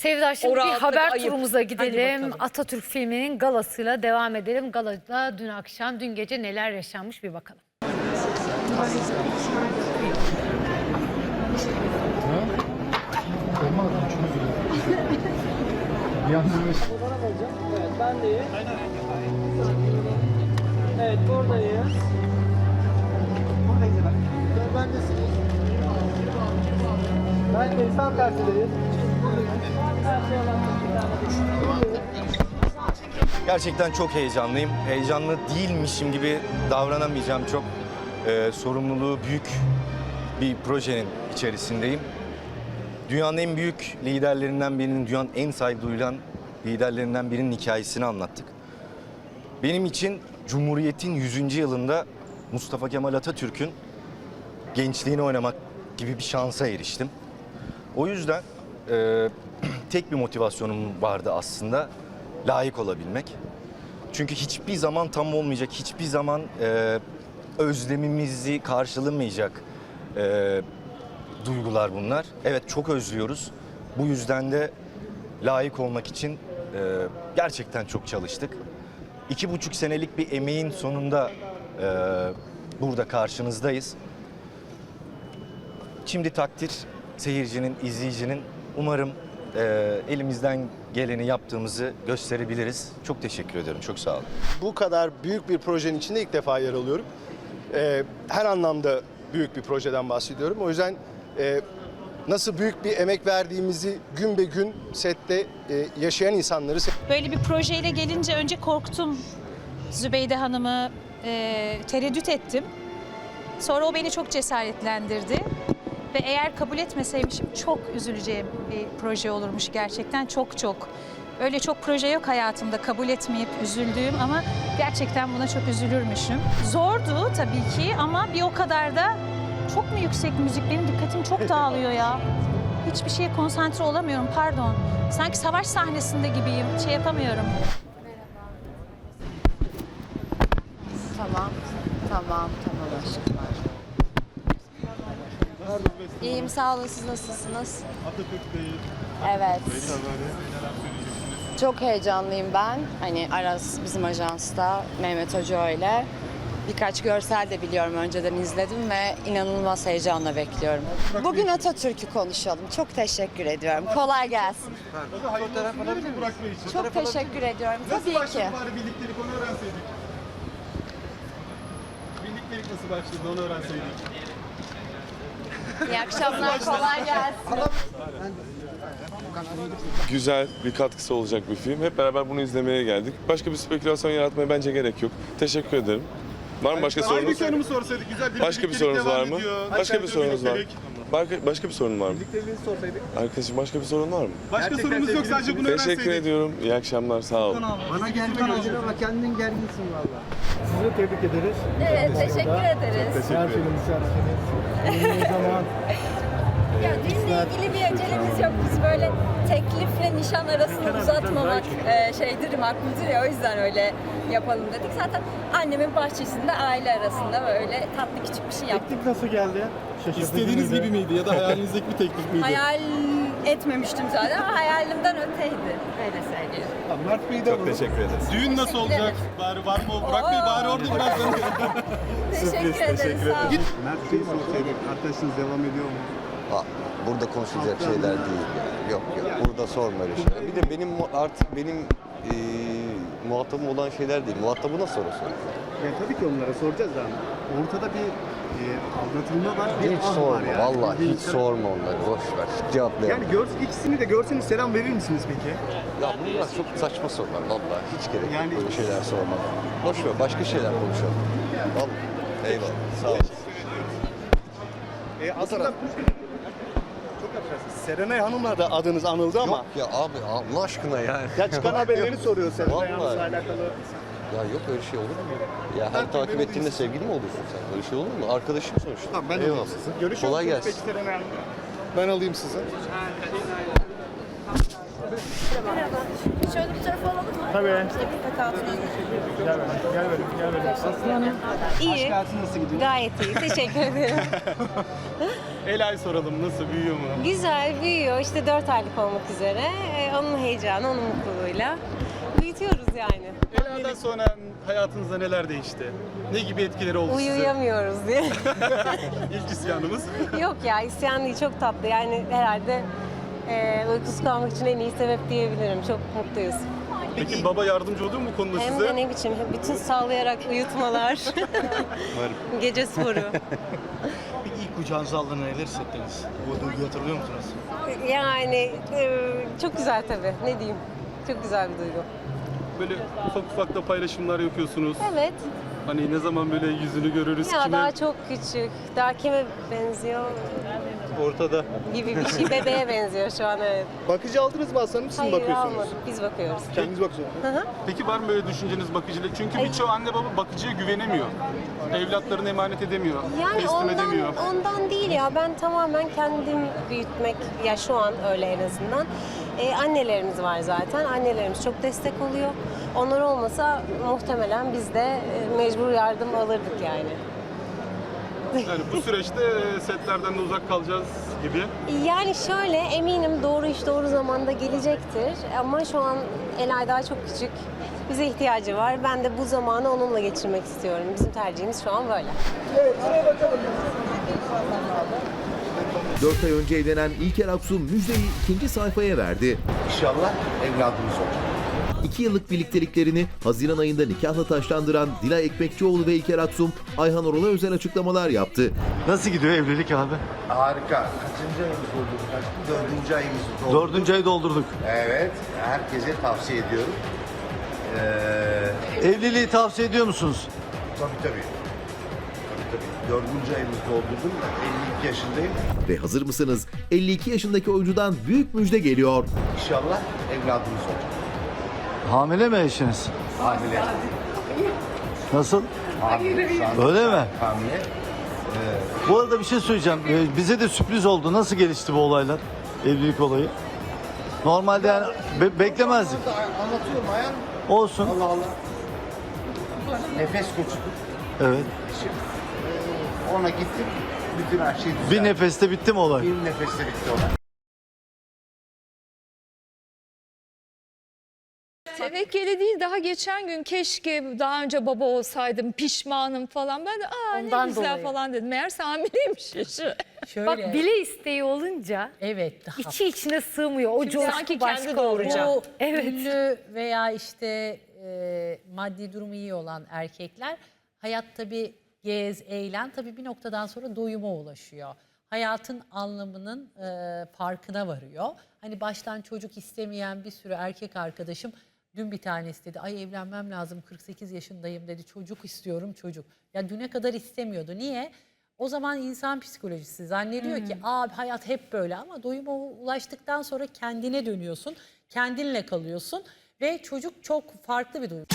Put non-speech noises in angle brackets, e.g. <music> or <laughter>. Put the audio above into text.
Sevda şimdi O bir rahatlık haber ayıp. turumuza Hadi gidelim. bakalım. Atatürk filminin galasıyla devam edelim. Galada dün akşam, dün gece neler yaşanmış bir bakalım. Gülüyor. Bir anda böyle Evet ben deyim. Evet buradayız. Efendim. Bendesiniz. Ben de tam karşıdayız. Gerçekten çok heyecanlıyım. Heyecanlı değilmişim gibi davranamayacağım. Çok e, sorumluluğu büyük bir projenin içerisindeyim. Dünyanın en büyük liderlerinden birinin, dünyanın en saygı duyulan liderlerinden birinin hikayesini anlattık. Benim için Cumhuriyet'in 100. yılında Mustafa Kemal Atatürk'ün gençliğini oynamak gibi bir şansa eriştim. O yüzden e, <clears throat> tek bir motivasyonum vardı aslında layık olabilmek. Çünkü hiçbir zaman tam olmayacak, hiçbir zaman e, özlemimizi karşılamayacak e, duygular bunlar. Evet çok özlüyoruz. Bu yüzden de layık olmak için e, gerçekten çok çalıştık. İki buçuk senelik bir emeğin sonunda e, burada karşınızdayız. Şimdi takdir seyircinin, izleyicinin umarım e, elimizden geleni yaptığımızı gösterebiliriz. Çok teşekkür ederim. Çok sağ olun. bu kadar büyük bir projenin içinde ilk defa yer alıyorum. Ee, her anlamda büyük bir projeden bahsediyorum. O yüzden e, nasıl büyük bir emek verdiğimizi gün be gün sette e, yaşayan insanları Böyle bir projeyle gelince önce korktum. Zübeyde Hanım'ı e, tereddüt ettim. Sonra o beni çok cesaretlendirdi. Ve eğer kabul etmeseymişim çok üzüleceğim bir proje olurmuş gerçekten çok çok. Öyle çok proje yok hayatımda kabul etmeyip üzüldüğüm ama gerçekten buna çok üzülürmüşüm. Zordu tabii ki ama bir o kadar da çok mu yüksek müzik? Benim dikkatim çok <laughs> dağılıyor ya. Hiçbir şeye konsantre olamıyorum pardon. Sanki savaş sahnesinde gibiyim. Şey yapamıyorum. Tamam, tamam, tamam aşkım. İyiyim, sağ olun. Siz nasılsınız? Evet. Çok heyecanlıyım ben. Hani Aras bizim ajansta, Mehmet Hoca öyle. Birkaç görsel de biliyorum, önceden izledim ve inanılmaz heyecanla bekliyorum. Bugün Atatürk'ü konuşalım. Çok teşekkür ediyorum. Kolay gelsin. Çok teşekkür ediyorum. Tabii ki. bari birliktelik onu öğrenseydik. Birliktelik nasıl başladı onu öğrenseydik. İyi akşamlar, kolay gelsin. güzel bir katkısı olacak bir film. Hep beraber bunu izlemeye geldik. Başka bir spekülasyon yaratmaya bence gerek yok. Teşekkür ederim. Var mı başka sorunuz? Halbuki Hanım'ı sorsaydık güzel bir Başka bir sorunuz var mı? ediyor. Başka bir sorunuz var. Başka, başka bir sorun var mı? Birlikteliğinizi sorsaydık. Arkadaşım başka bir sorun var mı? Başka sorumuz yok sadece bunu Teşekkür öğrenseydik. ediyorum. İyi akşamlar. Sağ olun. Bana gelmedi ama kendin gerginsin valla. Sizi tebrik ederiz. Evet, teşekkür ederiz. her film içerisinde. O zaman ilgili bir acelemiz yok. Biz böyle teklifle nişan arasını uzatmamak e, şeydir, makbuldür ya o yüzden öyle yapalım dedik. Zaten annemin bahçesinde aile arasında böyle tatlı küçük bir şey yaptık. teklif nasıl geldi? Şaşırtıcı İstediğiniz gibi miydi ya da hayalinizdeki bir teklif miydi? Hayal etmemiştim zaten ama hayalimden öteydi. Öyle söyleyeyim. Mert Bey de Çok teşekkür ederiz. Düğün nasıl olacak? Bari var mı? Burak Bey bari orada biraz <laughs> Teşekkür ederim. Sağ olun. Mert Bey sorsaydık arkadaşınız devam ediyor mu? Burada konuşulacak şeyler değil yani. Yok yok burada sorma öyle şeyler. Bir de benim artık benim eee muhatabım olan şeyler değil. Muhatabına soru sor. Ya tabii ki onlara soracağız da ortada bir e, aldatılma var, bir Hiç ah var sorma yani. vallahi hiç sorma onları. Boş ver. Hiç cevaplayamam. Yani gör, ikisini de görseniz selam verir misiniz peki? Ya bunlar çok saçma sorular vallahi. Hiç gerek Yani- yok böyle şeyler sormak. Boş ver başka şeyler konuşalım. Vallahi. Eyvallah. Sağ ol. E, aslında. Serenay Hanım'la da adınız anıldı ama Yok ya abi Allah aşkına yani. ya çıkan haberleri <laughs> soruyor Serenay Vallahi. Hanım'la alakalı. Ya yok öyle şey olur mu? Ya her takip ettiğinde sevgili mi olursun sen? Öyle şey olur mu? Arkadaşım sonuçta. Tamam ben Eyvallah. alayım sizi. Görüşüyor Kolay gelsin. peki Serenay Hanım'la? Ben alayım sizi. Şöyle bir tarafa alalım mı? Tabii. İpek Hatun'un. Gel böyle, gel böyle, gel böyle. İyi. Hayatı nasıl gidiyor? Gayet iyi. Teşekkür ederim. <laughs> Ela'yı soralım nasıl büyüyor mu? Güzel, büyüyor. İşte 4 aylık olmak üzere. Ee, onun heyecanı, onun mutluluğuyla büyütüyoruz yani. Ela'dan sonra hayatınızda neler değişti? Ne gibi etkileri oldu size? Uyuyamıyoruz diye. <laughs> İlk isyanımız. Yok ya, isyan değil, çok tatlı. Yani herhalde e, uykusuz kalmak için en iyi sebep diyebilirim. Çok mutluyuz. Peki baba yardımcı oluyor mu bu konuda Hem size? de ne biçim, bütün sağlayarak uyutmalar, <laughs> gece sporu. <laughs> Kucağınıza aldığında neler hissettiniz? Bu duyguyu hatırlıyor musunuz? Yani e, çok güzel tabii, ne diyeyim. Çok güzel bir duygu. Böyle ufak ufak da paylaşımlar yapıyorsunuz. Evet. Hani ne zaman böyle yüzünü görürüz Ya kime? daha çok küçük. Daha kime benziyor Ortada. gibi bir şey. Bebeğe benziyor şu an evet. Bakıcı aldınız mı Aslanım? Siz mi Hayır bakıyorsunuz? almadık. Biz bakıyoruz. Kendiniz bakıyorsunuz. Hı hı. Peki var mı böyle düşünceniz bakıcılık? Çünkü birçoğu anne baba bakıcıya güvenemiyor. Evlatlarını emanet edemiyor. Yani teslim ondan, edemiyor. ondan değil ya. Ben tamamen kendim büyütmek, ya şu an öyle en azından. Ee, annelerimiz var zaten. Annelerimiz çok destek oluyor. Onlar olmasa muhtemelen biz de e, mecbur yardım alırdık yani. Yani bu süreçte e, setlerden de uzak kalacağız gibi. Yani şöyle eminim doğru iş doğru zamanda gelecektir. Ama şu an Elay daha çok küçük. Bize ihtiyacı var. Ben de bu zamanı onunla geçirmek istiyorum. Bizim tercihimiz şu an böyle. 4 ay önce evlenen İlker Aksu müjdeyi ikinci sayfaya verdi. İnşallah evladımız olur. 2 yıllık birlikteliklerini Haziran ayında nikahla taşlandıran Dila Ekmekçioğlu ve İlker Aksum, Ayhan Oral'a özel açıklamalar yaptı. Nasıl gidiyor evlilik abi? Harika. Kaçıncı ayımız oldu? Kaç? Dördüncü ayımız oldu. Dördüncü ayı doldurduk. Evet. Herkese tavsiye ediyorum. Ee, Evliliği tavsiye ediyor musunuz? tabii tabii. Tabii tabii. Dördüncü ayımızı doldurdum. 52 yaşındayım. Ve hazır mısınız? 52 yaşındaki oyuncudan büyük müjde geliyor. İnşallah evladımız olur. Hamile mi eşiniz? Hamile. Nasıl? Hamile. Şu an Öyle mi? Hamile. Bu arada bir şey söyleyeceğim. Ee, Bize de sürpriz oldu. Nasıl gelişti bu olaylar? Evlilik olayı. Normalde yani be- beklemezdik. Anlatıyorum Ayhan. Olsun. Allah Allah. Nefes koçudur Evet. Ee, Ona gittim. Bütün her şey düzeldi. Bir nefeste bitti mi olay? Bir nefeste bitti olay. Tevekkeli değil daha geçen gün keşke daha önce baba olsaydım pişmanım falan. Ben de aa Ondan ne güzel dolayı. falan dedim. Meğerse hamileymiş yaşı. Bak bile isteği olunca Evet. içi içine sığmıyor. O coşku sanki başka kendi doğuracak. Bu Evet. ünlü veya işte e, maddi durumu iyi olan erkekler hayat tabii gez, eğlen tabii bir noktadan sonra doyuma ulaşıyor. Hayatın anlamının e, farkına varıyor. Hani baştan çocuk istemeyen bir sürü erkek arkadaşım dün bir tanesi dedi ay evlenmem lazım 48 yaşındayım dedi çocuk istiyorum çocuk. Ya düne kadar istemiyordu. Niye? O zaman insan psikolojisi zannediyor ki aa hayat hep böyle ama doyuma ulaştıktan sonra kendine dönüyorsun. Kendinle kalıyorsun ve çocuk çok farklı bir duygu.